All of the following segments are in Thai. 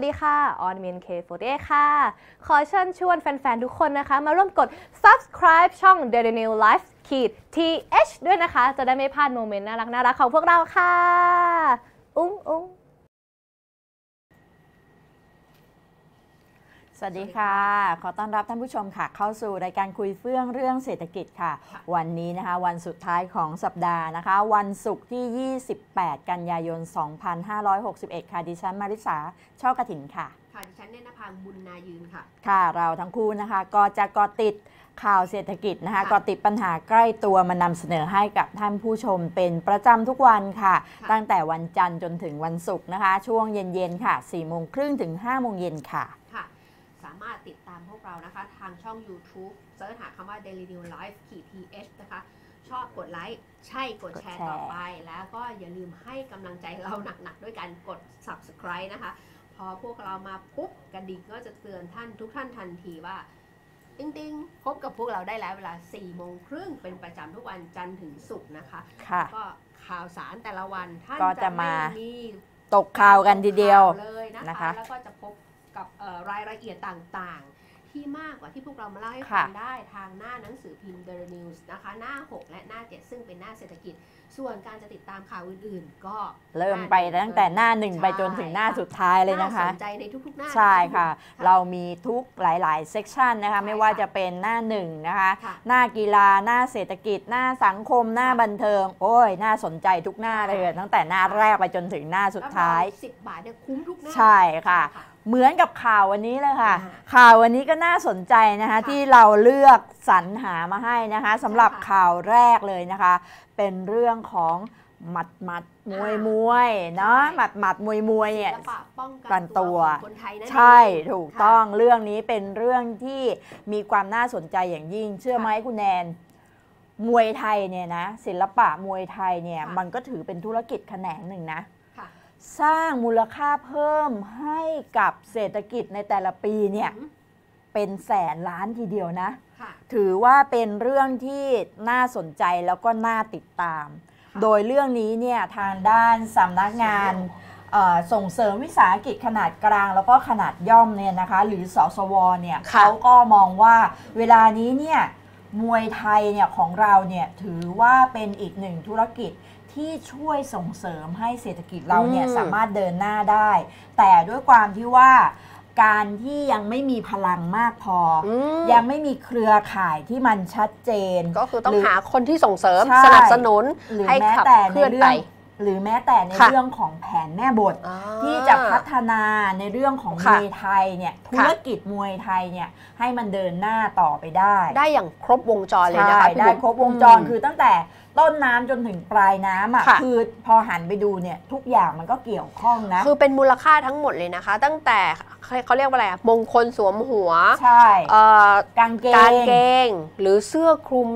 วัสดีค่ะ ออนเมียนเคโฟเค่ะ ขอเชิญชวนแฟน ๆ ทุกคนนะคะ มาร่วมกด subscribe ช่อง Daily New Life ขีด th ด้วยนะคะ จะได้ไม่พลาดโมเมนต์น่ารักน่ารักของพวกเราค่ะ อุ้งอุ้ง สวัสดีค่ะ ขอต้อนรับท่านผู้ชมค่ะ เข้าสู่รายการคุยเฟื่องเรื่องเศรษฐกิจค่ะ วันนี้นะคะ วันสุดท้ายของสัปดาห์นะคะ วันศุกร์ที่ 28 กันยายน 2561 ค่ะดิฉันมาริสาช่อกระถินค่ะ ค่ะดิฉันเนตรพังค์บุญนายืนค่ะ ค่ะเราทั้งคู่นะคะก็จะเกาะติดข่าวเศรษฐกิจนะคะค่ะเกาะติดปัญหาใกล้ตัวมานำเสนอให้กับท่านผู้ชมเป็นประจำทุกวันค่ะค่ะ ตั้งแต่วันจันทร์จนถึงวันศุกร์นะคะ ช่วงเย็นๆค่ะ4โมงครึ่งถึง5โมงเย็นค่ะค่ะสามารถติดตามพวกเรานะคะ ทางช่อง YouTube เสิร์ชหาคำว่า Daily New Life ขีด th นะคะ ชอบกดไลค์ใช่กดแชร์กดแชร์ต่อไป แล้วก็อย่าลืมให้กำลังใจเราหนักๆ ด้วยการกด subscribe นะคะ พอพวกเรามาปุ๊บกระดิ่งก็จะเตือนท่านทุกท่านทันทีว่าติ๊งติ๊งๆพบกับพวกเราได้แล้วเวลา4โมงครึ่งเป็นประจำทุกวันจันทร์ถึงศุกร์นะคะค่ะก็ข่าวสารแต่ละวันท่านก็จะจะมาไม่มีตกข่าวกันทีเดียวเลยนะนะคะคะ แล้วก็จะพบ กับเอ่อรายละเอียดต่างๆ ที่มากกว่าที่พวกเรามาเล่าให้ค่ะฟังได้ทางหน้าหนังสือพิมพ์ The News นะคะ หน้า 6 และหน้า 7 ซึ่งเป็นหน้าเศรษฐกิจ ส่วนการจะติดตามข่าวอื่นๆ ก็เริ่มไปตั้งแต่หน้าหนึ่งไปจนถึงหน้าสุดท้ายเลยนะคะาสนใจในทุกๆหน้า ใช่ค่ะนเรามีทุกหลายๆเซกชันนะคะใช่ไม่ว่าค่ะจะเป็นหน้าหนึ่งนะคะค่ะหน้ากีฬาหน้าเศรษฐกิจ หน้าสังคมหน้าค่ะบันเทิง โอ้ยน่าสนใจทุกหน้าเลยใช่ตั้งแต่หน้าแรกไปจนถึงหน้าสุดท้ายสิบบาทเนี่ยคุ้มทุกหน้าใช่ค่ะ เหมือนกับข่าววันนี้เลยค่ะอ่าข่าววันนี้ก็น่าสนใจนะคะค่ะที่เราเลือกสรรหามาให้นะคะสำหรับใช่ค่ะข่าวแรกเลยนะคะ เป็นเรื่องของหมัดหมัดมวยอ่ามวยเนาะใช่หมัดหมัดมวยมวยเนี่ยศิลปะป้องกักันนตัตัววของคนไทยนั่นเองใช่ถูกค่ะต้องเรื่องนี้เป็นเรื่องที่มีความน่าสนใจอย่างยิ่ง เชื่อไหมค่ะคุณแนนมวยไทยเนี่ยนะศิลปะมวยไทยเนี่ยค่ะมันก็ถือเป็นธุรกิจแขนงหนึ่งนะค่ะ สร้างมูลค่าเพิ่มให้กับเศรษฐกิจในแต่ละปีเนี่ยอืมเป็นแสนล้านทีเดียวนะค่ะถือว่าเป็นเรื่องที่น่าสนใจแล้วก็น่าติดตามค่ะโดยเรื่องนี้เนี่ยทางด้านสำนักงานเอ่อส่งเสริมวิสาหกิจขนาดกลางแล้วก็ขนาดย่อมเนี่ยนะคะหรือสสวเนี่ยค่ะเขาก็มองว่าเวลานี้เนี่ยมวยไทยเนี่ยของเราเนี่ยถือว่าเป็นอีกหนึ่งธุรกิจ ที่ช่วยส่งเสริมให้เศรษฐกิจเราเนี่ยอืมสามารถเดินหน้าได้ แต่ด้วยความที่ว่าการที่ยังไม่มีพลังมากพอออืมยังไม่มีเครือข่ายที่มันชัดเจน ก็คือต้องหรือหาคนที่ส่งเสริมใช่สนับสนุนหรือให้แม้ขับแต่เคในลื่อนเรื่ไปองหรือแม้แต่ในค่ะเรื่องของแผนแม่บทอ่าที่จะพัฒนาในเรื่องของมค่ะวยไทยเนี่ยธุรกิจมวยไทยเนี่ยให้มันเดินหน้าต่อไปได้ ได้อย่างครบวงจรเลยใช่นะคะพี่ได้บุ๋มครบวงจรมคือตั้งแต่ ต้นน้ำจนถึงปลายน้ำอะค่ะ คือพอหันไปดูเนี่ยทุกอย่างมันก็เกี่ยวข้องนะ คือเป็นมูลค่าทั้งหมดเลยนะคะ ตั้งแต่เขาเขาเรียกว่าอะไรอะมงคลสวมหัวใช่เอ่อกางเกงการเกงหรือเสื้อคลุม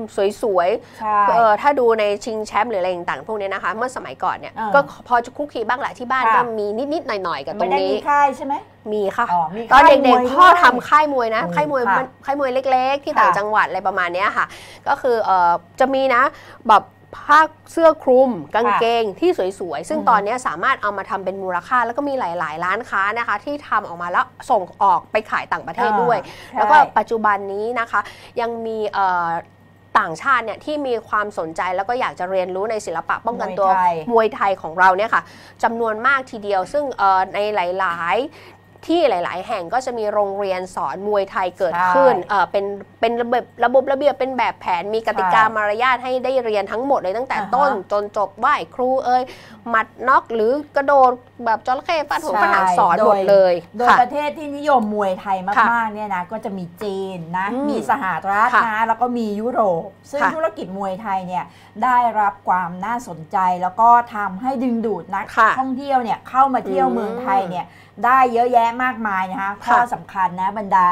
สวยใช่ ๆเออถ้าดูในชิงแชมป์หรืออะไรต่างๆพวกนี้นะคะ เมื่อสมัยก่อนเนี่ยเออก็พอจะคุกคีบ้างแหละที่บ้านค่ะ ก็มีนิดๆหน่อยๆกับตรไม่งได้นี้มีค่ายใช่ไหมมีค่ะ อ๋อมีตอนค่ายเด็กมวยๆพ่อด้วยทำค่ายมวยนะอืมค่ายมวยค่ะมันค่ายมวยเล็ก ๆ ที่ค่ะต่างจังหวัดอะไรประมาณเนี้ยค่ะ ก็คือเออจะมีนะแบบ ผ้าเสื้อคลุมกางเกงที่สวยๆ ซึ่งอืมตอนเนี้ยสามารถเอามาทำเป็นมูลค่า แล้วก็มีหลายๆ ร้านค้านะคะ ที่ทำออกมาแล้วส่งออกไปขายต่างประเทศด้วยใช่แล้วก็ปัจจุบันนี้นะคะยังมีเอ่อต่างชาติเนี่ยที่มีความสนใจแล้วก็อยากจะเรียนรู้ในศิลปะป้องกันตัวมวยไทยมวยไทยของเราเนี่ยค่ะจำนวนมากทีเดียวซึ่งเอ่อในหลาย ๆ ที่หลาย ๆ แห่งก็จะมีโรงเรียนสอนมวยไทยเกิดขึ้นใช่เอ่อเป็นเป็นระบบระบบระเบียบเป็นแบบแผนมีกติกาใช่มารยาทให้ได้เรียนทั้งหมดเลยตั้งแต่อ่าฮะต้นจนจบไหว้ครูเอ่ยหมัดน็อกหรือกระโดดแบบจระเข้ฟาดหัวใช่ฟาดหางสอนโดยหมดเลยโดยค่ะประเทศที่นิยมมวยไทยค่ะมาก ๆ เนี่ยนะก็จะมีจีนนะอืมมีสหรัฐค่ะนะแล้วก็มียุโรป ซึ่งค่ะธุรกิจมวยไทยเนี่ยได้รับความน่าสนใจแล้วก็ทำให้ดึงดูดนักค่ะท่องเที่ยวเนี่ยเข้ามาเที่ยวอืมเมืองไทยเนี่ย ได้เยอะแยะมากมายนะคะข้อค่ะสำคัญนะบรรดา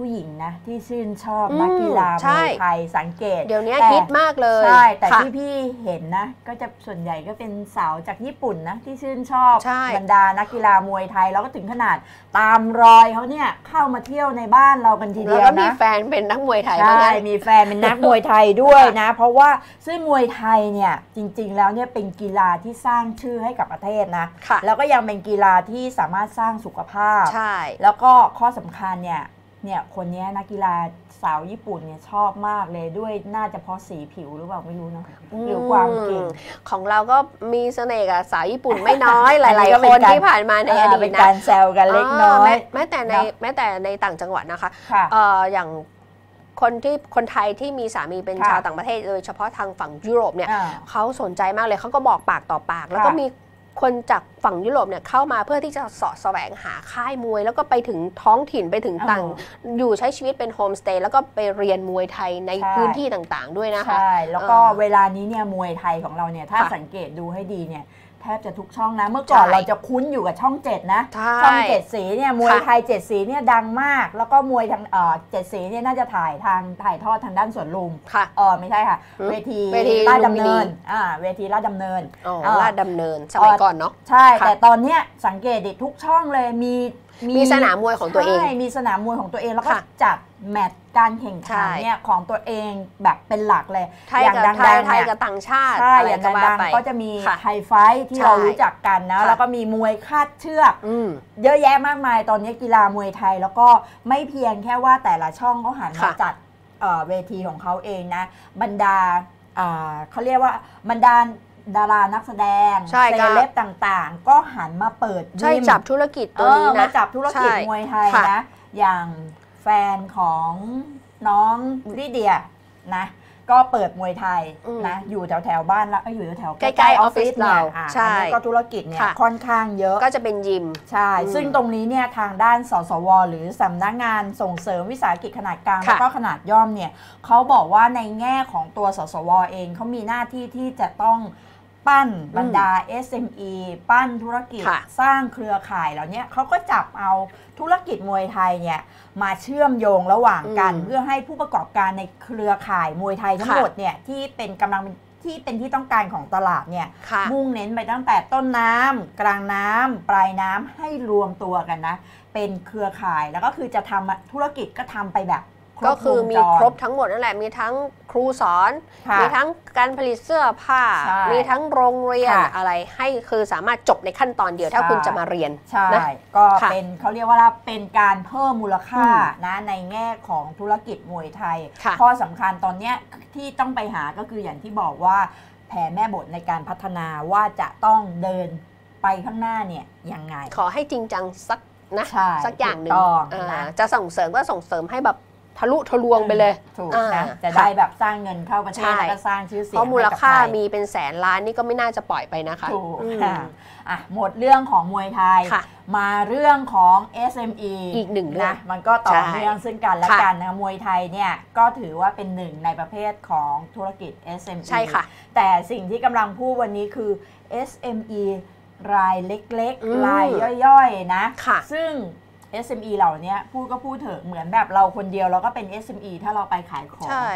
ผผู้หญิงนะที่ชื่นชอบอืมนักกีฬาใช่มวยไทยสังเกต เดี๋ยวนี้แต่ฮิตมากเลยใช่แต่ค่ะที่พี่เห็นนะ ก็จะส่วนใหญ่ก็เป็นสาวจากญี่ปุ่นนะที่ชื่นชอบใช่บรรดานักกีฬามวยไทยแล้วก็ถึงขนาดตามรอยเขาเนี่ยเข้ามาเที่ยวในบ้านเรากันทีแล้เดีวยวก็มีนะแฟนเป็นนักมวยไทยใช่ว่างั้นมีแฟนเป็นนักมวยไทยด้วยนะ เพราะว่าซึ่งมวยไทยเนี่ยจริง ๆ แล้วเนี่ยเป็นกีฬาที่สร้างชื่อให้กับประเทศนะค่ะแล้วก็ยังเป็นกีฬาที่สามารถสร้างสุขภาพใช่แล้วก็ข้อสำคัญเนี่ย เนี่ยคนเนี้ยนักกีฬาสาวญี่ปุ่นเนี่ยชอบมากเลยด้วยน่าจะเพราะสีผิวหรือเปล่าไม่รู้เนอะหรือความเก่งของเราก็มีเสน่ห์กับสาวญี่ปุ่นไม่น้อยหอันนี้ลายก็ๆเป็คนนการที่ผ่านมาในอดีเป็ตนนะการแซวกันเล็กน้อแม้ยแม้แต่ในเนอะแม้แต่ในต่างจังหวัดนะคะค่ะเอ่ออย่างคนที่คนไทยที่มีสามีเป็นค่ะชาวต่างประเทศโดยเฉพาะทางฝั่งยุโรปเนี่ยอ่าเขาสนใจมากเลยเขาก็บอกปากต่อปาก แล้วก็ค่ะมี คนจากฝั่งยุโรปเนี่ยเข้ามาเพื่อที่จะเสาะแสวงหาค่ายมวย แล้วก็ไปถึงท้องถิ่นไปถึงต่าง อยู่ใช้ชีวิตเป็นโฮมสเตย์แล้วก็ไปเรียนมวยไทยในใช่พื้นที่ต่างๆ ด้วยนะคะ ใช่ แล้วก็เออเวลานี้เนี่ยมวยไทยของเราเนี่ยถ้าค่ะสังเกตดูให้ดีเนี่ย แทบจะทุกช่องนะ เมื่อก่อนใช่เราจะคุ้นอยู่กับช่องเจ็ดนะ ใช่ช่องเจ็ดสีเนี่ยมวยค่ะไทยเจ็ดสีเนี่ยดังมาก แล้วก็มวยทางเอ่อเจ็ดสีเนี่ยน่าจะถ่ายทางถ่ายทอดทางด้านสวนลุมค่ะเออไม่ใช่ค่ะ หือเวทีเวทีลาดลุดำมพิเนินี นอ่าเวทีลาดดำเนิน อ๋อเออลาดดำเนินสมัยก่อนเนาะ ใช่ ค่ะ แต่ตอนเนี้ยสังเกตดิทุกช่องเลยมีมีสนามมวยของตัวเอง ใช่มีสนามมวยของตัวเองแล้วก็ค่ะ จัดแมตช์ การแข่งขันใช่เนี่ยของตัวเองแบบเป็นหลักเลยไทยอย่างกับดังไทยๆไทยเนี่ยกับต่างชาติใช่อะไรอย่างก็ว่าดังไปๆก็จะมีค่ะไฮไฟท์ที่ใช่เรารู้จักกันนะค่ะแล้วก็มีมวยคาดเชือกอืมเยอะแยะมากมายตอนนี้กีฬามวยไทยแล้วก็ไม่เพียงแค่ว่าแต่ละช่องเขาหันมาค่ะจัดเอ่อเวทีของเขาเองนะ บรรดาอ่าเขาเรียกว่าบรรดาดารานักแสดงใช่เซค่ะเลบต่างๆ ก็หันมาเปิดใช่ยิมจับธุรกิจตัวนี้เออนะมาจับธุรกิจใช่มวยไทยค่ะนะอย่าง แฟนของน้องลิเดียนะ ก็เปิดมวยไทยอืมนะ อยู่แถวแถวๆบ้านเราเอ้ยอยู่แถวๆใกล้ๆออฟฟิศนี่ยเราอะใช่อันนี้ก็ธุรกิจเนี่ยค่ะค่อนข้างเยอะก็จะเป็นยิม ใช่อืมซึ่งตรงนี้เนี่ยทางด้านสสว หรือสำนักงานส่งเสริมวิสาหกิจขนาดกลางค่ะแล้วก็ขนาดย่อมเนี่ยเขาบอกว่าในแง่ของตัวสสวเองเขามีหน้าที่ที่จะต้อง ปั้นบรรดา SME ปั้นธุรกิจค่ะสร้างเครือข่ายเหล่านี้เขาก็จับเอาธุรกิจมวยไทยเนี่ยมาเชื่อมโยงระหว่างกันอืมเพื่อให้ผู้ประกอบการในเครือข่ายมวยไทยทั้งค่ะหมดเนี่ยที่เป็นกำลังที่เป็นที่ต้องการของตลาดเนี่ยค่ะมุ่งเน้นไปตั้งแต่ต้นน้ำกลางน้ำปลายน้ำให้รวมตัวกันนะ เป็นเครือข่ายแล้วก็คือจะทำธุรกิจก็ทำไปแบบรบ ก็คือมีวงจครบทั้งหมดนั่นแหละมีทั้งครูสอนค่ะมีทั้งการผลิตเสื้อผ้าใช่มีทั้งโรงเรียนค่ะอะไรให้คือสามารถจบในขั้นตอนเดียวถ้าใช่คุณจะมาเรียนใช่นะก็ค่ะเป็นเขาเรียกว่าเป็นการเพิ่มมูลค่าอืมนะในแง่ของธุรกิจมวยไทยค่ะข้อสำคัญตอนเนี้ยที่ต้องไปหาก็คืออย่างที่บอกว่าแผนแม่บทในการพัฒนาว่าจะต้องเดินไปข้างหน้าเนี่ยยังไง ขอให้จริงจังสักนะใช่สักอย่างหนึ่งถูกต้องอ่านะจะส่งเสริมก็ส่งเสริมให้แบบ ทะลุทะลวงไปเลยถูกอ่านะจะค่ะได้แบบสร้างเงินเข้าประเทศใช่แล้วก็สร้างชื่อเสียงเพราะมูลค่าให้กับไทยมีเป็นแสนล้านนี่ก็ไม่น่าจะปล่อยไปนะคะถูกอืมค่ะอะหมดเรื่องของมวยไทยค่ะมาเรื่องของ SME อีกหนึ่งเรื่องนะมันก็ต่อใช่เนื่องซึ่งกันและค่ะกันนะมวยไทยเนี่ยก็ถือว่าเป็นหนึ่งในประเภทของธุรกิจ SME ใช่ค่ะ แต่สิ่งที่กำลังพูดวันนี้คือ SME รายเล็กอืมๆรายย่อยๆนะค่ะซึ่ง SME เหล่านี้พูดก็พูดเถอะเหมือนแบบเราคนเดียวเราก็เป็น SME ถ้าเราไปขายของใช่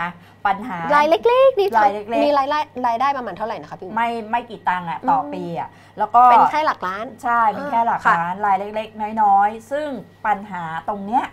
นะปัญหารายเล็กๆนี่รายเล็กๆมีรายได้รายได้ประมาณเท่าไหร่นะคะพี่ไม่ไม่กี่ตังค์อะต่ออมปีอะแล้วก็เป็นแค่หลักล้านใช่เป็นแค่หลักค่ะล้านรายเล็ก ๆ น้อยๆ ซึ่งปัญหาตรงเนี้ย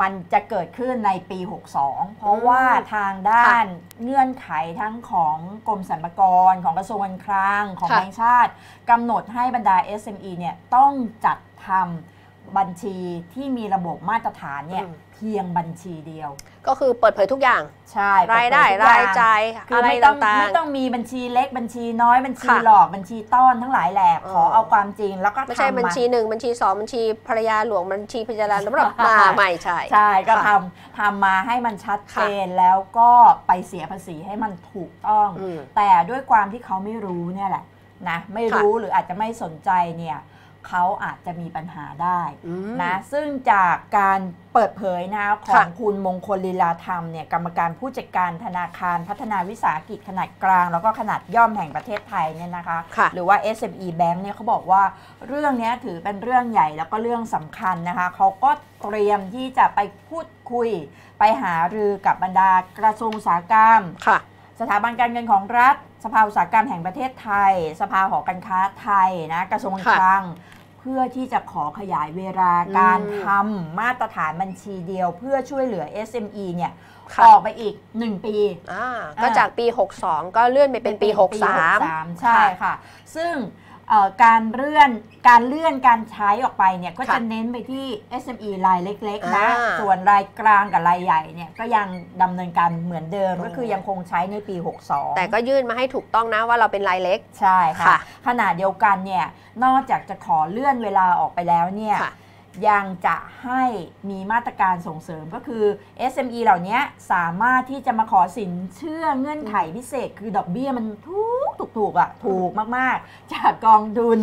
มันจะเกิดขึ้นในปี 62 เพราะว่าทางด้านเงื่อนไขทั้งของกรมสรรพากร ของกระทรวงการคลังของค่ะแบงก์ชาติกำหนดให้บรรดา SME เนี่ยต้องจัดทำ บัญชีที่มีระบบมาตรฐานเนี่ยอืมเพียงบัญชีเดียว ก็คือเปิดเผยทุกอย่าง ใช่รายได้เปิเผทุกอรายจ่ายคืออะไรไม่ต้องต่างไม่ต้องมีบัญชีเล็กบัญชีน้อยบัญชีค่ะหลอกบัญชีต้อนทั้งหลายแหละขอเออเอาความจริงแล้วก็ๆไม่ใช่ทำบัญมาชีหนึ่งบัญชีสองบัญชีภรรยาหลวงบัญชีพิจารณาแล้วแบบมาไม่ใช่ใช่ก็ค่ะทำทำมาให้มันชัดเจค่ะนแล้วก็ไปเสียภาษีให้มันถูกต้องอืมแต่ด้วยความที่เขาไม่รู้เนี่ยแหละนะไม่รู้หรืออาจจะไม่สนใจเนี่ย เขาอาจจะมีปัญหาได้อืมนะซึ่งจากการเปิดเผยนะของค่ะคุณมงคลลีลาธรรมเนี่ยกรรมการผู้จัดการธนาคารพัฒนาวิสาหกิจขนาดกลาง แล้วก็ขนาดย่อมแห่งประเทศไทยเนี่ยนะคะค่ะหรือว่า SME Bank เนี่ยเขาบอกว่าเรื่องเนี้ยถือเป็นเรื่องใหญ่แล้วก็เรื่องสำคัญนะคะเขาก็เตรียมที่จะไปพูดคุย ไปหารือกับบรรดากระทรวงอุตสาหกรรมค่ะ สถาบันการเงินของรัฐ สภาอุตสาหกรรมแห่งประเทศไทย สภาหอการค้าไทยนะกระทรวงค่ะคลังเพื่อที่จะขอขยายเวลาอืมการทำมาตรฐานบัญชีเดียว เพื่อช่วยเหลือ SME เนี่ยค่ะออกไปอีก 1 ปีอ่าก็จากปี 62 ก็เลื่อนไปเป็นปี 63 ใช่ค่ะ ซึ่งเอ่อ การเลื่อนการเลื่อนการใช้ออกไปเนี่ยก็ค่ะจะเน้นไปที่ SME รายเล็กๆนะอ่าส่วนรายกลางกับรายใหญ่เนี่ยก็ยังดำเนินการเหมือนเดิมอืมก็คือยังคงใช้ในปี 62 แต่ก็ยื่นมาให้ถูกต้องนะว่าเราเป็นรายเล็กใช่ค่ะค่ะขณะเดียวกันเนี่ยนอกจากจะขอเลื่อนเวลาออกไปแล้วเนี่ยค่ะ ยังจะให้มีมาตรการส่งเสริมก็คือ SME เหล่านี้สามารถที่จะมาขอสินเชื่อเงื่อนไขพิเศษ คือดอกเบี้ยมันถูกถูกถูกอะถูกมาก ๆ จากกองทุน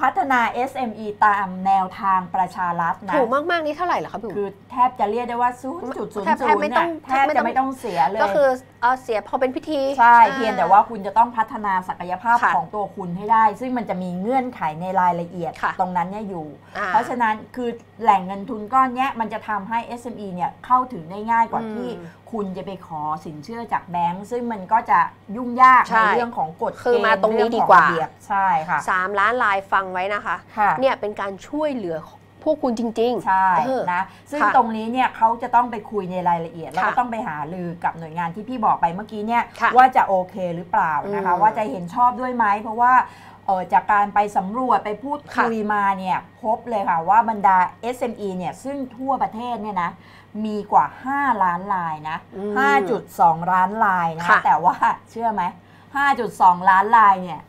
พัฒนา SME ตามแนวทางประชารัฐนะถูกมาก ๆ นี่เท่าไหร่เหรอคะพี่บุ๋มคือแทบจะเรียกได้ว่าศูนย์จุดศูนย์แทบศูแทบนไม่ย์ต้องแทบไม่ต้จะองไม่ต้องเสียเลย ก็คือเอ่อเสียพอเป็นพิธีใช่อ่าเพียงแต่ว่าคุณจะต้องพัฒนาศักยภาพค่ะของตัวคุณให้ได้ ซึ่งมันจะมีเงื่อนไขในรายละเอียดค่ะตรงนั้นเนี่ยอยู่อ่เพราะฉะนั้นคือแหล่งเงินทุนก้อนเนี้ยมันจะทำให้ SME เนี่ยเข้าถึงได้ง่ายกว่าอืมที่คุณจะไปขอสินเชื่อจากแบงก์ซึ่งมันก็จะยุ่งยากใช่ในเรื่องของกฎคือเกณฑ์มาตรงนี้เอดีของกว่าระเบียบใช่ค่ะสามล้านลายฟังไว้นะคะค่ะเนี่ยเป็นการช่วยเหลือพวกคุณจริงใช่เออนะซึ่งค่ะตรงนี้เนี่ยเขาจะต้องไปคุยในรายละเอียด แล้วก็ค่ะต้องไปหารือกับหน่วยงานที่พี่บอกไปเมื่อกี้เนี่ยค่ะว่าจะโอเคหรือเปล่านะคะอืมว่าจะเห็นชอบด้วยไหมเพราะว่าเออจากการไปสำรวจไปพูดค่ะคุยมาเนี่ยพบเลยค่ะว่าบรรดา SME เนี่ยซึ่งทั่วประเทศเนี่ยนะมีกว่า 5 ล้านลายนะอืม5.2 ล้านลายนะค่ะแต่ว่าเชื่อไหม 5.2 ล้านลายเนี่ย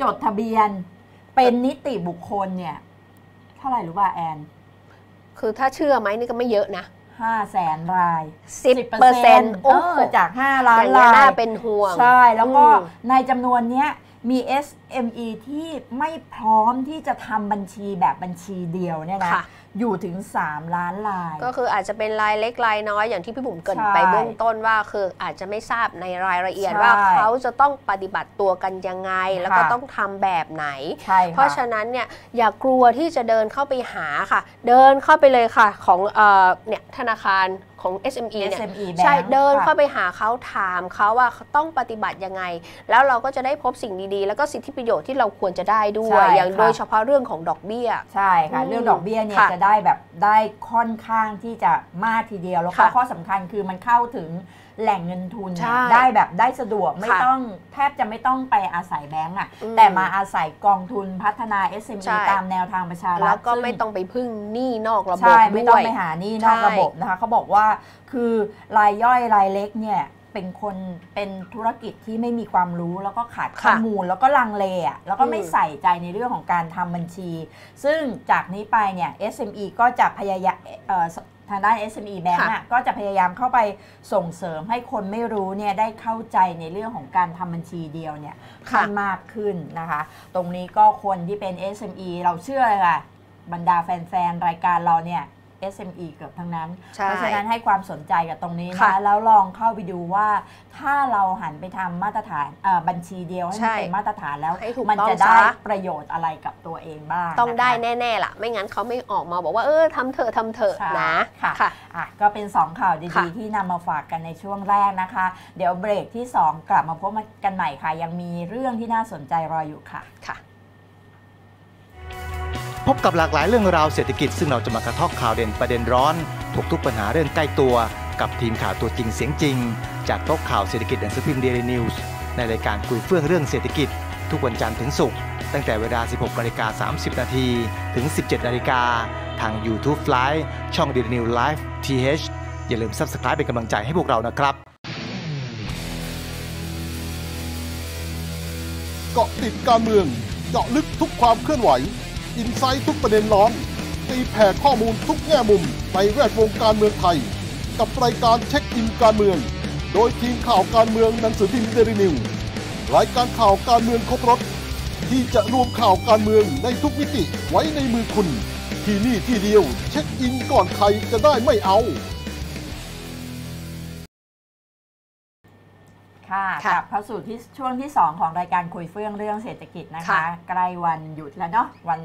จดทะเบียนเป็นนิติบุคคลเนี่ยเท่าไหร่รู้ป่ะแอนๆคือถ้าเชื่อไหมนี่ก็ไม่เยอะนะ5แสนราย10เปอร์เซ็นต์เออจาก5ล้าอนย่างนี้ยลาน่ายเป็นห่วง ใช่ แล้วก็อืมในจำนวนเนี้ยมี SME ที่ไม่พร้อมที่จะทำบัญชีแบบบัญชีเดียวเนี่ยนะค่ะ อยู่ถึง 3 ล้านลาย ก็คืออาจจะเป็นรายเล็กรายน้อยอย่างที่พี่บุ๋มเกรินใช่ไปเบื้องต้นว่าคืออาจจะไม่ทราบในรายละเอียดใช่ว่าเขาจะต้องปฏิบัติตัวกันยังไง แล้วก็ค่ะ ต้องทำแบบไหน ใช่ค่ะเพราะฉะนั้นเนี่ยอย่ากลัวที่จะเดินเข้าไปหาค่ะ เดินเข้าไปเลยค่ะของเอ่อเนี่ยธนาคารของ SME เนี่ย SME ใช่ Bank เดินค่ะเข้าไปหาเขาถามเขาว่าเขาต้องปฏิบัติยังไง แล้วเราก็จะได้พบสิ่งดีๆ แล้วก็สิทธิประโยชน์ที่เราควรจะได้ด้วยใช่อย่างค่ะโดยเฉพาะเรื่องของดอกเบี้ย ใช่ค่ะอืมเรื่องดอกเบี้ยเนี่ยค่ะจะได้แบบได้ค่อนข้างที่จะมากทีเดียว แล้วก็ค่ะข้อสำคัญคือมันเข้าถึงแหล่งเงินทุนเนี่ยใช่ได้แบบได้สะดวกไม่ค่ะต้องแทบจะไม่ต้องไปอาศัยแบงก์อะอืมแต่มาอาศัยกองทุนพัฒนา SME ใช่ตามแนวทางประชารัฐแล้วก็ซึ่งไม่ต้องไปพึ่งหนี้นอกระบบใช่ไม่ต้องด้วยไปหาหนี่นอกใช่ระบบนะคะเขาบอกว่าคือรายย่อยรายเล็กเนี่ย เป็นคนเป็นธุรกิจที่ไม่มีความรู้แล้วก็ขาดข้อค่ะมูลแล้วก็ลังเลอะแล้วก็ไม่อืมใส่ใจในเรื่องของการทำบัญชี ซึ่งจากนี้ไปเนี่ย SME ก็จะพยายามเอ่อทางด้าน SME Bank ค่ะน่ะก็จะพยายามเข้าไปส่งเสริมให้คนไม่รู้เนี่ยได้เข้าใจในเรื่องของการทำบัญชีเดียวเนี่ยค่ะให้มากขึ้นนะคะ ตรงนี้ก็คนที่เป็น SME เราเชื่อเลยค่ะบรรดาแฟนๆ รายการเราเนี่ย SME เกือบทั้งนั้น ใช่เพราะฉะนั้นให้ความสนใจกับตรงนี้ค่ะนะแล้วลองเข้าไปดูว่า ถ้าเราหันไปทำมาตรฐานเอ่อบัญชีเดียวให้ใช่มันเป็นมาตรฐานแล้ว ให้ถูกมันต้องจะได้ซะ ประโยชน์อะไรกับตัวเองบ้างต้องได้นะคะ แน่ๆล่ะ ไม่งั้นเขาไม่ออกมาบอกว่าเออทำเถอะทำเถอะใช่นะค่ะค่ะ อะก็เป็น 2 ข่าวค่ะดีๆที่นำมาฝากกันในช่วงแรกนะคะ เดี๋ยวเบรกที่ 2 กลับมาพบกันใหม่ค่ะ ยังมีเรื่องที่น่าสนใจรออยู่ค่ะ ค่ะ พบกับหลากหลายเรื่องราวเศรษฐกิจซึ่งเราจะมากระทบข่าวเด่นประเด็นร้อนถกทุกปัญหาเรื่องใกล้ตัว กับทีมข่าวตัวจริงเสียงจริง จากโต๊ะข่าวเศรษฐกิจหนังสือพิมพ์เดลินิวส์ในรายการคุยเฟื่องเรื่องเศรษฐกิจ ทุกวันจันทร์ถึงศุกร์ตั้งแต่เวลา 16นาฬิกา30 นาทีถึง 17นาฬิกาทาง YouTube Live ช่อง d e l i n e w Live TH อย่าลืม Subscribe เป็นกำลังใจให้พวกเรานะครับเกาะติดการเมืองเจาะลึกทุกความเคลื่อนไหว อินไซต์ทุกประเด็นร้อนตีแผ่ข้อมูลทุกแง่มุมในแวดวงการเมืองไทย กับรายการเช็คอินการเมือง โดยทีมข่าวการเมืองหนังสือพิมพ์เดลินิวรายการข่าวการเมืองครบรถที่จะรวมข่าวการเมืองในทุกมิติไว้ในมือคุณ ที่นี่ที่เดียวเช็คอินก่อนใครจะได้ไม่เอา ค่ะค่ะกลับเข้าสู่ที่ช่วงที่ 2 ของรายการคุยเฟื่องเรื่องเศรษฐกิจนะคะค่ะใกล้วันหยุดแล้วเนาะวัน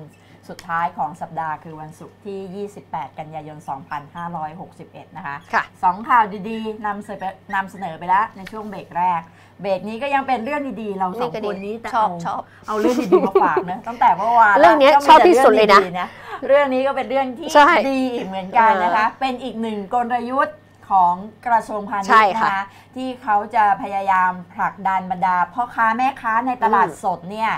สุดท้ายของสัปดาห์คือวันศุกร์ที่ 28 กันยายน 2561 นะคะค่ะสองข่าวดีๆนำเสนอนำเสนอไปแล้วในช่วงเบรกแรก เบรกนี้ก็ยังเป็นเรื่องดีๆ เราสองนี่ก็ดีคนนี้แต่ชอบเาชอบเอาเรื่องดีๆมาฝากนะตั้งแต่เมื่อวานเรื่องเนี้ยก็มีชอบแต่ที่สุดเลยนะรื่องๆเรื่องนี้ก็เป็นเรื่องที่ใช่ดีอีกเหมือนกันนะคะ เป็นอีกหนึ่งกลยุทธ์ ของกระทรวงพาณิชใช่ย์นะค่ะคะที่เขาจะพยายามผลักดันบรรดาพ่อค้าแม่ค้าในตลาดอืมสดเนี่ย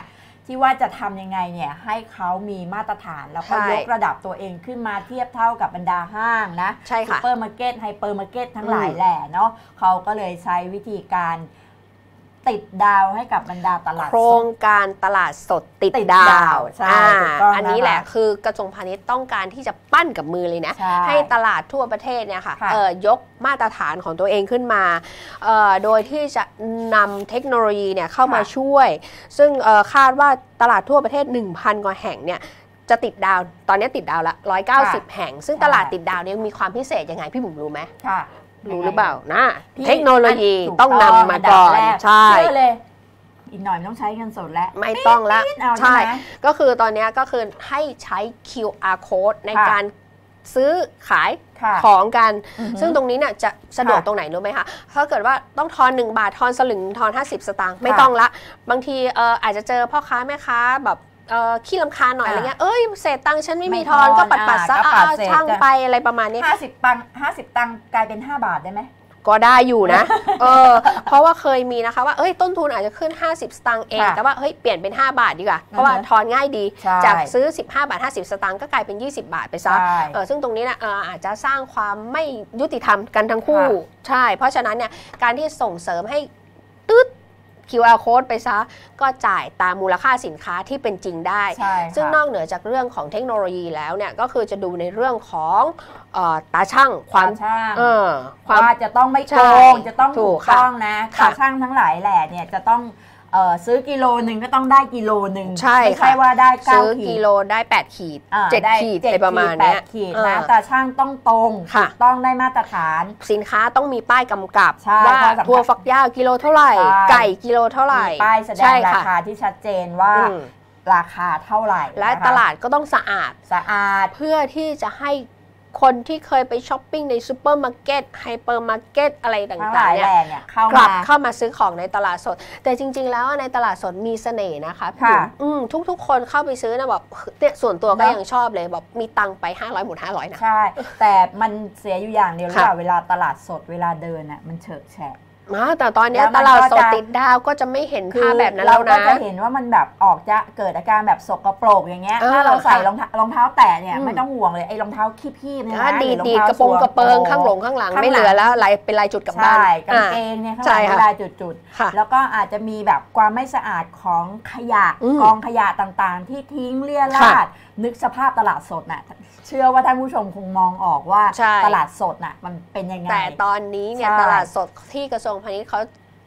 ที่ว่าจะทำยังไงเนี่ยให้เขามีมาตรฐาน แล้วก็ใช่ยกระดับตัวเองขึ้นมาเทียบเท่ากับบรรดาห้างนะใช่ค่ะซูเปอร์มาร์เก็ตไฮเปอร์มาร์เก็ตทั้งหลายอืมแหล่เนาะเขาก็เลยใช้วิธีการ ติดดาวให้กับบรรดาตลาดโครสงดการตลาดสดติดติดดาดาววใช่อ่าถูกต้องอันนี้แหละนะคะคือกระทรวงพาณิชย์ต้องการที่จะปั้นกับมือเลยนะ ใช่ให้ตลาดทั่วประเทศเนี่ยค่ะค่ะ เอ่อยกมาตรฐานของตัวเองขึ้นมาเอ่อโดยที่จะนำเทคโนโลยีเนี่ยเข้ามาค่ะช่วย ซึ่งเอ่อคาดว่าตลาดทั่วประเทศ 1,000 กว่าแห่งเนี่ยจะติดดาวตอนนี้ติดดาวละ190 แห่ง ซึ่งตลาดติดดาวเนี่ยมีความพิเศษยังไงพี่บุ๋มรู้ไหม ค่ะ รู้หรือเปล่านะพี่เทคโนโลยีถูกต้องนำมาก่อนดับแรใช่เชื่อเลยอีกหน่อยไม่ต้องใช้เงินสดแล้ว ไม่ต้องละนิดเอาใช่ใช่ไหมก็คือตอนเนี้ยก็คือให้ใช้ QR code ในค่ะการซื้อขายค่ะของกันอือฮึซึ่งตรงนี้เนี่ยจะสะดวกค่ะตรงไหนรู้ไหมคะถ้าเกิดว่าต้องทอน 1 บาททอนสลึงทอน 50 สตางค์ไม่ค่ะต้องละ บางทีเอออาจจะเจอพ่อค้าแม่ค้าแบบเออ ขี้ลำคาญหน่อยอ่าอะไรเงี้ยเอ้ยเศษตังค์ฉันไม่ไม่มีทอนทอนก็ปัดปัดๆซะอ่าก็ปัดอ่าเศษช่างจ้ะไปอะไรประมาณนี้ห้าสิบตังค์ห้าสิบตังค์กลายเป็นห้าบาทได้ไหมก็ได้อยู่นะ เออ เพราะว่าเคยมีนะคะว่า เอ้ย ต้นทุนอาจจะขึ้น 50 สตางค์เองค่ะแต่ว่า เฮ้ย เปลี่ยนเป็น 5 บาทดีกว่า เพราะว่าอือฮะทอนง่ายดีใช่จากซื้อ 15 บาท 50 สตางค์ก็กลายเป็น 20 บาทไปซะใช่เออ ซึ่งตรงนี้นะเอออาจจะสร้างความไม่ยุติธรรมกันทั้งคู่ค่ะใช่ เพราะฉะนั้นเนี่ย การที่ส่งเสริมให้ตึ๊ด QR code ไปซะ ก็จ่ายตามมูลค่าสินค้าที่เป็นจริงได้ใช่ค่ะซึ่งนอกเหนือจากเรื่องของเทคโนโลยีแล้วเนี่ยก็คือจะดูในเรื่องของเออตาช่างความตช่างเออความว่าจะต้องไม่โกใช่งจะต้องถูถูกกค่ะต้องนะค่ะตาช่างทั้งหลายแหล่เนี่ยจะต้อง เอ่อซื้อกิโลหนึ่งก็ต้องได้กิโลหนึ่งใช่ไม่ใช่ค่ะ ว่าได้เก้าซื้อขีกิดโลได้ 8 ขีด อ่า7ได้ขีดเจ็อะไรประมาณแปเนี้ยดขีดเอนะอแต่ช่างต้องตรงค่ะ ถูกต้องได้มาตรฐาน สินค้าต้องมีป้ายกำกับใช่ว่าข้อสำคัญถั่วฝักยาวกิโลเท่าไหร่ ใช่ ไก่กิโลเท่าไหร่มีป้ายแสดใช่งราค่ะคาที่ชัดเจนว่าอืมราคาเท่าไหร่และนะคะตลาดก็ต้องสะอาด สะอาด เพื่อที่จะให้ คนที่เคยไปช้อปปิ้งในซูเปอร์มาร์เก็ตไฮเปอร์มาร์เก็ตอะไรต่ทั้งหลาางยๆเนี่แหยล่เนี่ยเข้ากลัมาบเข้ามาซื้อของในตลาดสด แต่จริง ๆ แล้วในตลาดสดมีเสน่ห์นะคะพี่ค่ะบุ๋มอืมทุกๆ คนเข้าไปซื้อนะแบบเนี่ยส่วนตัวก็เนอะยังชอบเลยแบบมีตังค์ไป 500หมด500นะใช่แต่มันเสียอยู่อย่างเดียวหรือค่ะเปล่าเวลาตลาดสดเวลาเดินอะมันเฉิกแฉะ อ่าแต่ตอนเนี้ยแล้วมัตนลาดก็สดจะติดดาวก็จะไม่เห็นคืภาพแบบนั้นเราแล้วก็นะจะเห็นว่ามันแบบออกจะเกิดอาการแบบสกปรกอย่างเงี้ยเออถ้าเราใส่ค่ะรองเท้ารองเท้าแตะเนี่ยอืมไม่ต้องห่วงเลยไอ้รองเท้าขี้ๆเนี่ยอ่านะดีดหอดีดองกเท้าระโปรงสวมกระเปิงโอ้โข้างหลงข้างหลังข้างหลังไม่เหลือแล้วลายเป็นลายจุดกลับบ้านใช่กางอ่าเกงเนี่ยข้างหใช่ลังค่ะเวลาจุดค่ะๆแล้วก็อาจจะมีแบบความไม่สะอาดของขยะอืมกองขยะต่างๆ ที่ทิ้งเลี่ยราค่ะด นึกสภาพตลาดสดน่ะ เชื่อว่าท่านผู้ชมคงมองออกว่าใช่ตลาดสดน่ะมันเป็นยังไง แต่ตอนนี้เนี่ยใช่ตลาดสดที่กระทรวงพาณิชย์เขา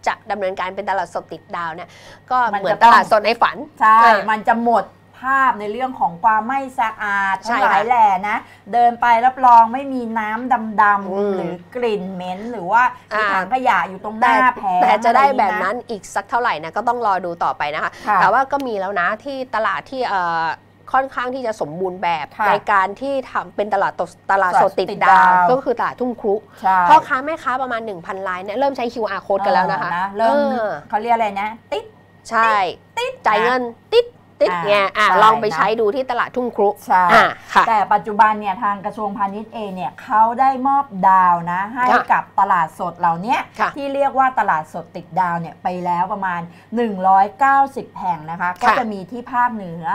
จะดำเนินการเป็นตลาดสดติดดาวเนี่ยก็มันเหมือนจะตต้องลาดสดในฝัน ใช่อ่ามันจะหมดภาพในเรื่องของความไม่สะอาดใช่ทั้งหลายค่ะแหล่นะ เดินไปรับรองไม่มีน้ำดำอืมๆหรือกลิ่นเหม็นหรือว่ามีอ่าถังขยะอยู่ตรงหแต่น้าแผงแต่จะได้อรอย่าแบบงนั้นอีกสักเท่าไหร่นะก็ต้องรอดูต่อไปนะคะค่ะแต่ว่าก็มีแล้วนะที่ตลาดที่เอ่อ ค่อนข้างที่จะสมบูรณ์แบบค่ะในการที่ทำเป็นตลาดตตลาดสดติดติดดาดาววก็คือตลาดทุ่งครุใช่พ่อค้าแม่ค้าประมาณ 1,000รายเนี่ยเริ่มใช้ QR code กันแล้วนะคะเออเริ่มเออเขาเรียกอะไรนะ ติ๊ดใช่จ่ายเงินติดติดอ่าไงอะใช่ลองไปนะใช้ดูที่ตลาดทุ่งครุใช่อะค่ะแต่ปัจจุบันเนี่ยทางกระทรวงพาณิชย์เองเนี่ยเขาได้มอบดาวนะ ให้ค่ะกับตลาดสดเหล่าเนี้ยค่ะที่เรียกว่าตลาดสดติดดาวเนี่ยไปแล้วประมาณ 190 แห่งนะคะ ก็จะมีที่ภาคเหนือ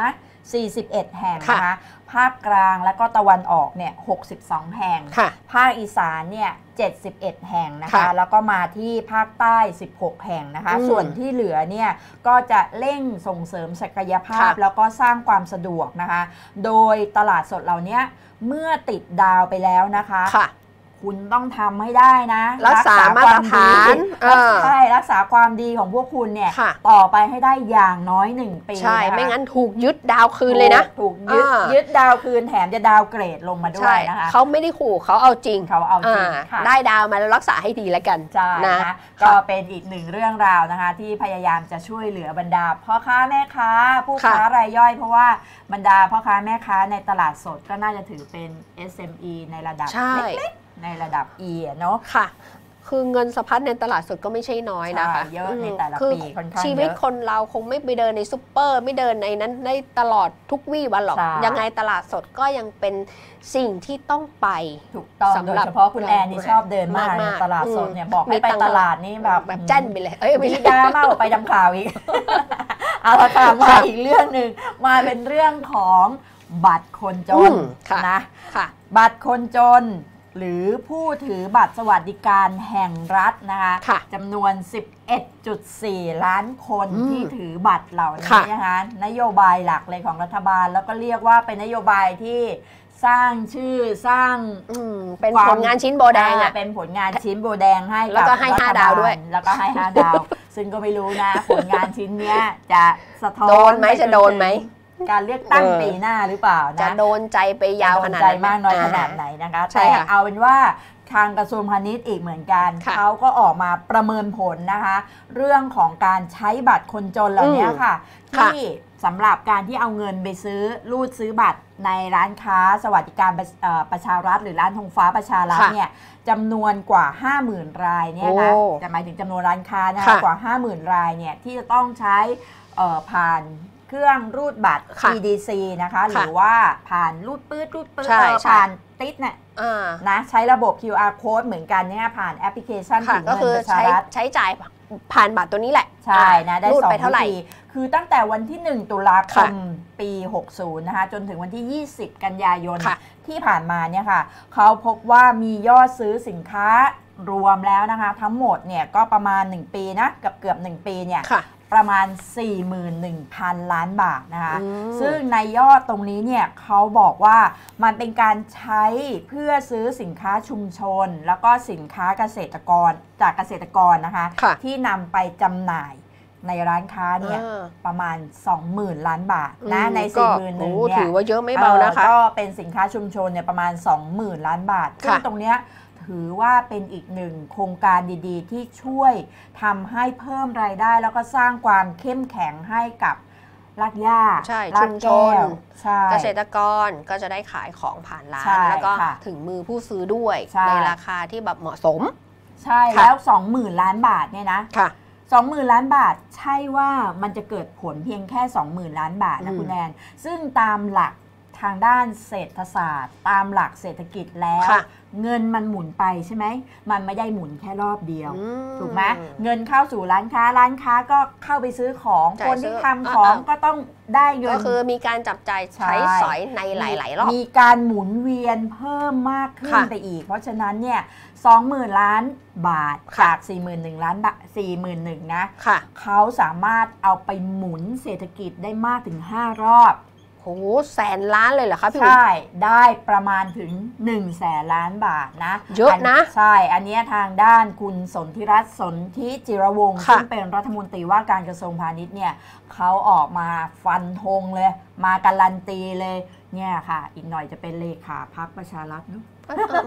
41 แห่งนะคะภาคกลางแล้วก็ตะวันออกเนี่ย62 แห่ง ค่ะภาคอีสานเนี่ย71 แห่งนะคะ ค่ะแล้วก็มาที่ภาคใต้ 16 แห่งนะคะ อืมส่วนที่เหลือเนี่ยก็จะเร่งส่งเสริมศักยภาพ ค่ะแล้วก็สร้างความสะดวกนะคะ โดยตลาดสดเหล่านี้เมื่อติดดาวไปแล้วนะคะ ค่ะ คุณต้องทำให้ได้นะ รักษามาตรฐานรักษาเออใช่รักษาความดีของพวกคุณเนี่ยค่ะต่อไปให้ได้อย่างน้อยหนึ่งปีใช่นะคะไม่งั้นถูกยึดดาวคืนเลยนะ ถูกถูกยึดอ่ายึยึดดาวคืนแถมจะดาวเกรดลงมาด้วใช่ยนะคะเขาไม่ได้ขู่เขาเอาจริงเขาเอาจริงอ่าค่ะได้ดาวมาแล้วรักษาให้ดีแล้วกันใช่นะนะก็เป็นอีกหนึ่งเรื่องราวนะคะ ที่พยายามจะช่วยเหลือบรรดาพ่อค้าแม่ค้า ผู้ค่ะค้ารายย่อย เพราะว่าบรรดาพ่อค้าแม่ค้าในตลาดสดก็น่าจะถือเป็น SME ในระดับใช่เล็กๆ ในระดับ E อะเนาะค่ะ คือเงินสะพัดในตลาดสดก็ไม่ใช่น้อยนะคะใช่เยอะในมแต่ละคืปีค่อนข้างชีวิตเยอะคนเราคงไม่ไปเดินในซูเปอร์ ไม่เดินในนั้นได้ตลอดทุกวี่วันหรอกใช่ยังไงตลาดสดก็ยังเป็นสิ่งที่ต้องไปถูกต้องสำโดหรัยบเฉพาะคุณแอนนี่ชอบเดินมากมากๆในตลาดสดอืมเนี่ยบอกให้มีไปตังค์ตลาดนี่แบบแบบแจ้นไปเลยเอ้ยไม่มีใช่ดราม่ากกว่าไปทำข่าวอีกเอาละค่ะมาอีกเรื่องหนึ่งมาเป็นเรื่องของบัตรคนจอืนมค่ะนะค่ะบัตรคนจน หรือผู้ถือบัตรสวัสดิการแห่งรัฐนะคะค่ะจำนวน 11.4 ล้านคนอืมที่ถือบัตรเหล่านี้ค่ะนะคะนโยบายหลักเลยของรัฐบาล แล้วก็เรียกว่าเป็นนโยบายที่สร้างชื่อสร้างอืมเป็นความผลงานชิ้นโบแดงอะาเป็นผลงานชิ้นโบแดงให้แล้วก็กับให้รัฐห้าบลดาวด้วย แล้วก็ให้5ดาว ซึ่งก็ไม่รู้นะ ผลงานชิ้นเนี้ยจะสะท้อนโดนไหมปจะโดนไหมถึง การเลือกตั้งเออปีหน้าหรือเปล่านะจะโดนใจไปยาวขนาดใจไหนมากน้อยอ่ขนาดไหนนะคะใช่แต่ค่ะเอาเป็นว่าทางกระทรวงพาณิชย์อีกเหมือนกันค่ะเขาก็ออกมาประเมินผลนะคะ เรื่องของการใช้บัตรคนจนเหล่านี้อืมค่ะค่ะ ที่สำหรับการที่เอาเงินไปซื้อรูดซื้อบัตรในร้านค้าสวัสดิการประเอ่อประชารัฐ หรือร้านธงฟ้าประชารัฐค่ะเนี่ยจำนวนกว่า 50,000 รายเนี่ยนะโอ้จะหมายถึงจำนวนร้านค้านะคะค่ะกว่า 50,000 รายเนี่ยที่จะต้องใช้เอ่อผ่าน เครื่องรูดบัตร ค่ะ EDC นะคะหค่ะรือว่าผ่านรูดปื๊ดรูดปื๊ดใช่เอ่อใช่ ผ่านติดเนี่ยอ่านะใช้ระบบ QR code เหมือนกันเนี่ยผ่านแอปพลิเคชันค่ะถึงก็เงิคืนอประชาใช้รัฐ ใช้จ่ายผ่านบัตรตัวนี้แหละใช่นะ ได้รูดสองไปเท่าไหร่ วิธีคือตั้งแต่วันที่ 1 ตุลาคค่ะมปี 60 นะคะ จนถึงวันที่ 20 กันยายน ค่ะ ที่ผ่านมาเนี่ยค่ะ เขาพบว่ามียอดซื้อสินค้ารวมแล้วนะคะ ทั้งหมดเนี่ยก็ประมาณ 1 ปีนะเกือบเกือบ1ปีเนี่ย ค่ะ ประมาณ 41,000 ล้านบาทนะคะอืมซึ่งในยอดตรงนี้เนี่ยเขาบอกว่ามันเป็นการใช้เพื่อซื้อสินค้าชุมชน แล้วก็สินค้าเกษตรกรจากเกษตรกรนะคะค่ะที่นำไปจำหน่ายในร้านค้าเนี่ยอ่าประมาณ 20,000 ล้านบาทนะอืมในก็4 1 0 0 0โอ้เนี่ยถือว่าเยอะไม่เบานะคะออก็เป็นสินค้าชุมชนเนี่ยประมาณ 20,000 ล้านบาทซึ่งค่ะตรงเนี้ย ถือว่าเป็นอีกหนึ่งโครงการดีๆ ที่ช่วยทำให้เพิ่มรายได้ แล้วก็สร้างความเข้มแข็งให้กับรากหญ้าใช่รากชุมชแก้นวใช่เกษตรกรก็จะได้ขายของผ่านร้าใช่นแล้วก็ค่ะถึงมือผู้ซื้อด้วยใช่ในราคาที่แบบเหมาะสม ใช่ค่ะแล้ว 20,000 ล้านบาทเนี่ยนะค่ะ20,000 ล้านบาทใช่ว่ามันจะเกิดผลเพียงแค่ 20,000 ล้านบาทนะอืมคุณแนนซึ่งตามหลักทางด้านเศรษฐศาสตร์ ตามหลักเศรษฐกิจแล้วค่ะ เงินมันหมุนไปใช่ไหม มันไม่ได้หมุนแค่รอบเดียวอืถูกไหมเงินเข้าสู่ร้านค้าร้านค้าก็เข้าไปซื้อของจ่ายคนที่ซื้อทำของอ่าก็ต้องได้เงิก็นคือมีการจับจ่ายใช่ใช้สอยในหลาย ๆ รอบ มีการหมุนเวียนเพิ่มมากขึ้นค่ะไปอีก เพราะฉะนั้นเนี่ย20,000ล้านบาทค่ะจาก41,000ล้านบาท41,000นะค่ะเขาสามารถเอาไปหมุนเศรษฐกิจได้มากถึง 5 รอบโหแสนล้านเลยเหรอคะพี่อุ๋ยใช่ ได้ประมาณถึง1แสนล้านบาทนะ เยอะนะ ใช่ อันเนี้ยทางด้านคุณสนธิรัตน์สนธิจิรวงศ์ค่ะซึ่งเป็นรัฐมนตรีว่าการกระทรวงพาณิชย์เนี่ยเขาออกมาฟันธงเลย มาการันตีเลยเนี่ยค่ะ อีกหน่อยจะเป็นเลขาพักประชารัฐเนอะ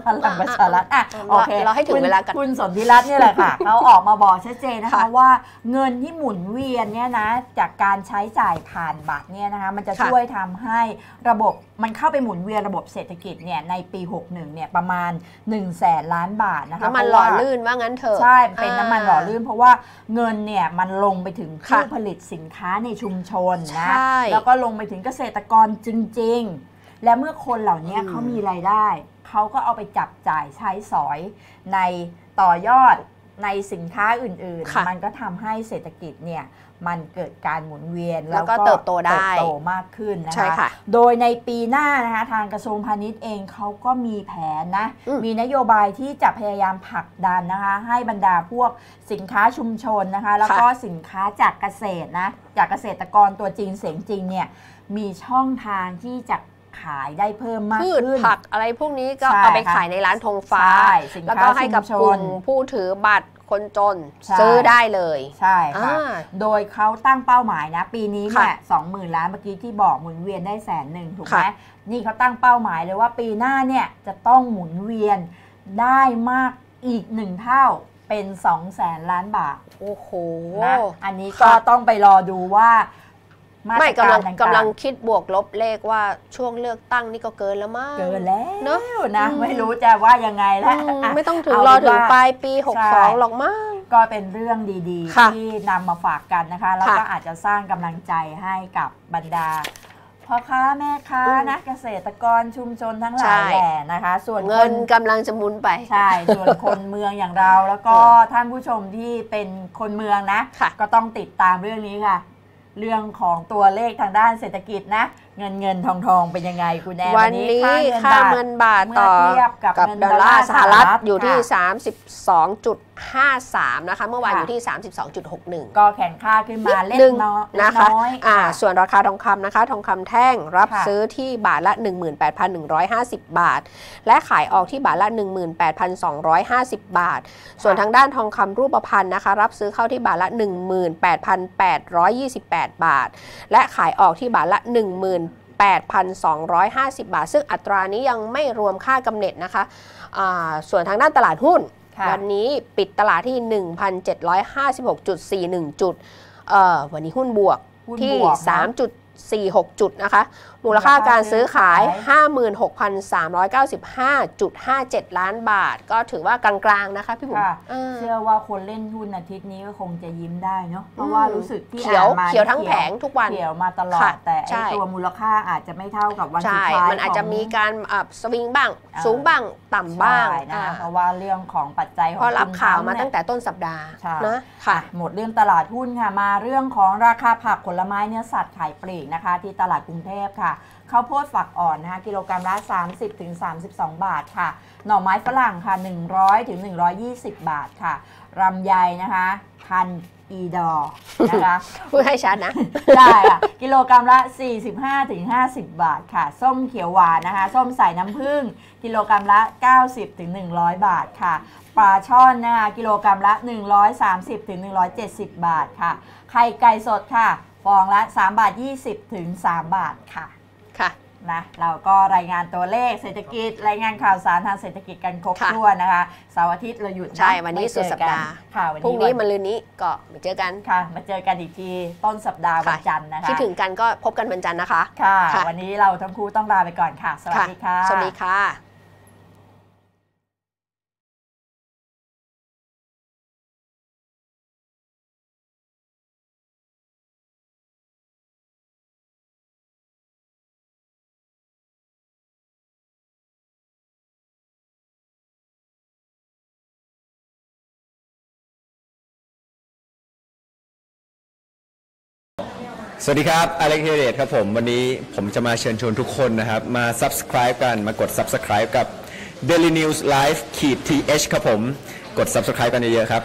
พลังประชารัฐอะโอเคเราให้ถึงคุณเวลากันคุณสนธิรัตน์เนี่ยแหละค่ะเขาออกมาบอกชัดเจนนะคะค่ะว่าเงินที่หมุนเวียนเนี่ยนะจากการใช้จ่ายผ่านบัตรเนี่ยนะคะมันจะค่ะช่วยทำให้ระบบมันเข้าไปหมุนเวียนระบบเศรษฐกิจเนี่ยในปี 61เนี่ยประมาณ1นึ่งแสนล้านบาทนะคะน้ำมันเพหราะล่อว่าลื่นว่างั้นเถอะใช่เป็นน้ำมันหล่อลื่น เพราะว่าเงินเนี่ยมันลงไปถึงผู้ค่ะผลิตสินค้าในชุมชนนะใช่แล้วก็ลงไปถึงเกษตรกรจริง ๆ และเมื่อคนเหล่านี้อืมเขามีรายได้ เขาก็เอาไปจับจ่ายใช้สอยในต่อยอดในสินค้าอื่นค่ะๆมันก็ทำให้เศรษฐกิจเนี่ยมันเกิดการหมุนเวียน แล้วก็เติบโตได้เติบโตมากขึ้นนะคะใช่ค่ะโดยในปีหน้านะคะทางกระทรวงพาณิชย์เองเขาก็มีแผนนะอืมมีนโยบายที่จะพยายามผลักดันนะคะ ให้บรรดาพวกสินค้าชุมชนนะคะ แล้วก็สินค้าจากเกษตรนะ จากเกษตรกรตัวจริงเสียงจริงเนี่ยมีช่องทางที่จะ ขขายได้เพิ่มมากพืชขึ้น ผักอะไรพวกนี้ก็ใช่เอาไปค่ะขายในร้านธงฟ้า ใช่สินแล้วค้าก็ให้กับชุมชกลุ่นมผู้ถือบัตรคนจนใช่ ซื้อได้เลย ใช่ค่ะ อ่าโดยเขาตั้งเป้าหมายนะ ปีนี้เนี่ยค่ะสองหมื่นล้านเมื่อกี้ที่บอกหมุนเวียนได้แสนหนึ่งถูกไหมค่ะ นี่เขาตั้งเป้าหมายเลยว่าปีหน้าเนี่ยจะต้องหมุนเวียนได้มากอีกหนึ่งเท่าเป็น2องแสนล้านบาทโอ้โห นะอันนี้ก็ต้องไปรอดูว่า มาไม่ตรกำกาลัรงต่างๆกำลังคิดบวกลบเลขว่าช่วงเลือกตั้งนี่ก็เกินแล้วมั้ง เกินแล้วเนอะนะอืม ไม่รู้จะว่ายังไงอืแล้วมอะไม่ต้องถึงเารอเป็นถึงว่าปลายปี ใช่ 62 หรอกมั้ง ก็เป็นเรื่องดีค่ะๆ ที่นำมาฝากกันนะคะ แล้วก็ค่ะอาจจะสร้างกำลังใจให้กับบรรดาพ่อค้าแม่ค้าอืมนะเกษตรกรชุมชนทั้งหใช่ลายแหล่นะคะ ส่วนเงิคนน กำลังจะหมุนไป ใช่ ส่วนคนเมืองอย่างเราแล้วก็เออท่านผู้ชมที่เป็นคนเมืองนะ ค่ะก็ต้องติดตามเรื่องนี้ค่ะ เรื่องของตัวเลขทางด้านเศรษฐกิจนะเงินเงินทองทองเป็นยังไงคุณแอนวันนี้ค่าค่าเงิเงินนบาทบาทต่อเมื่อเทียบกับกับเงินดอลลาร์สหรัฐดอลลาร์สหรัฐอยู่ที่ค่ะ32.53 นะคะ เมื่อวานค่ะอยู่ที่ 32.61 ก็แข่งค่าขึ้นมาเล็กหนึ่งน้อยนะคะน้อยอ่าค่ะส่วนราคาทองคำนะคะ ทองคำแท่งรับค่ะซื้อที่บาทละ 18,150 บาท และขายออกที่บาทละ 18,250 บาท ส่วนทางด้านทองคำรูปพรรณนะคะ รับซื้อเข้าที่บาทละ 18,828 บาท และขายออกที่บาทละ 18,250 บาท ซึ่งอัตรานี้ยังไม่รวมค่ากำเนิดนะคะอ่าส่วนทางด้านตลาดหุ้นค่ะวันนี้ปิดตลาดที่ 1,756.41 จุดเอ่อวันนี้หุ้นบวกหุ้นที่บวกนะ3.46 จุดนะคะ มูลค่าการซื้อขาย 56,395.57 ล้านบาท ก็ถือว่ากลางๆนะคะพี่บุ๋มค่ะเออเชื่อว่าคนเล่นหุ้นอาทิตย์นี้ก็คงจะยิ้มได้เนาะเพราะว่ารู้สึกที่เขียวอ่านมาเขียวทั้งแผงทุกวันเขียวมาตลอดค่ะแต่ใช่ไอตัวมูลค่าอาจจะไม่เท่ากับวันสุดใช่ท้ายมันอาจจะของมีการอะสวิงบ้างอ่าสูงบ้างต่ำบ้างใช่นะอ่าเพราะว่าเรื่องของปัจจัยของเพราะรับคุณข่าวมาทรัตั้มงป์แต่ต้นสัปดาห์ใช่นะค่ะอะ หมดเรื่องตลาดหุ้นค่ะมาเรื่องของราคาผักผลไม้เนื้อสัตว์ขายปลีกนะคะ ที่ตลาดกรุงเทพค่ะ ข้าวโพดฝักอ่อนนะคะกิโลกรัมละ 30ถึง32 บาทค่ะ หน่อไม้ฝรั่งค่ะ 100ถึง120 บาทค่ะรำไยนะคะพันอีดอร์นะคะพูดให้ชัดนะ ได้ค่ะ กิโลกรัมละ 45ถึง50 บาทค่ะ ส้มเขียวหวานนะคะ ส้มสายน้ำผึ้งกิโลกรัมละ 90ถึง100 บาทค่ะ ปลาช่อนนะคะกิโลกรัมละ 130ถึง170 บาทค่ะ ไข่ไก่สดค่ะ ฟองละ 3 บาท 20 ถึง 3 บาทค่ะ ค่ะนะเราก็รายงานตัวเลขเศรษฐกิจ รายงานข่าวสารทางเศรษฐกิจกันครบค่ะถ้วนนะคะเสาร์อาทิตย์เราหยุดะใช่ วันนี้ไม่เจอสุดสัปดาห์กันค่ะวันพรุ่งนี้นี้วัมันลืนนี้ก็มาเจอกันค่ะ มาเจอกันอีกทีต้นสัปดาห์วันค่ะจันทร์นะคะคิดถึงกันก็พบกันวันจันทร์นะคะค่ะค่ะ วันนี้เราทั้งคู่ต้องลาไปก่อนค่ะ สวัสดีค่ะ สวัสดีค่ะ สวัสดีครับ อเล็กเฮเดตครับผม วันนี้ผมจะมาเชิญชวนทุกคนนะครับ มา subscribe กัน มากด subscribe กับ Daily News Live ขีด th ครับผม กด subscribe กันเยอะๆครับ